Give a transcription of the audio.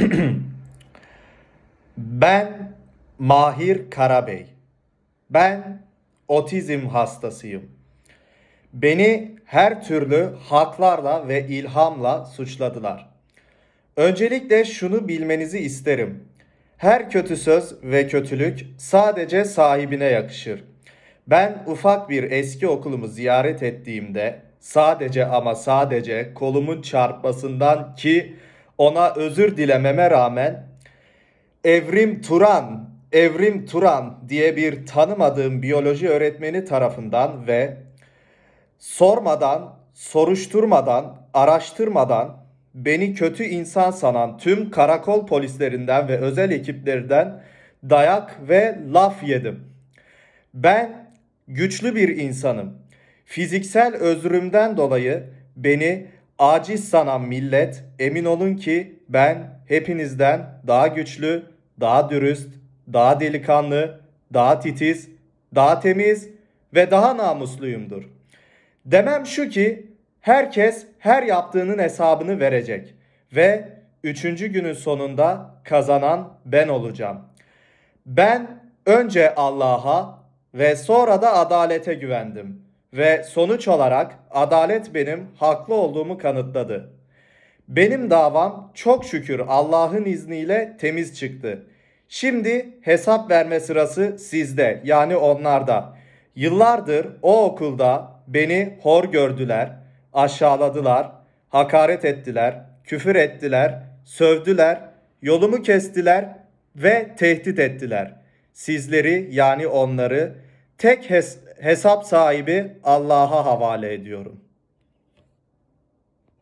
Ben Mahir Karabey. Ben otizm hastasıyım. Beni her türlü haklarla ve ilhamla suçladılar. Öncelikle şunu bilmenizi isterim. Her kötü söz ve kötülük sadece sahibine yakışır. Ben ufak bir eski okulumu ziyaret ettiğimde sadece ama sadece kolumun çarpmasından ki ona özür dilememe rağmen Evrim Turan, Evrim Turan diye bir tanımadığım biyoloji öğretmeni tarafından ve sormadan, soruşturmadan, araştırmadan beni kötü insan sanan tüm karakol polislerinden ve özel ekiplerden dayak ve laf yedim. Ben güçlü bir insanım. Fiziksel özrümden dolayı beni aciz sanan millet emin olun ki ben hepinizden daha güçlü, daha dürüst, daha delikanlı, daha titiz, daha temiz ve daha namusluyumdur. Demem şu ki herkes her yaptığının hesabını verecek ve üçüncü günün sonunda kazanan ben olacağım. Ben önce Allah'a ve sonra da adalete güvendim ve sonuç olarak adalet benim haklı olduğumu kanıtladı. Benim davam çok şükür Allah'ın izniyle temiz çıktı. Şimdi hesap verme sırası sizde yani onlarda. Yıllardır o okulda beni hor gördüler, aşağıladılar, hakaret ettiler, küfür ettiler, sövdüler, yolumu kestiler ve tehdit ettiler. Sizleri yani onları tek hes- hesap sahibi Allah'a havale ediyorum.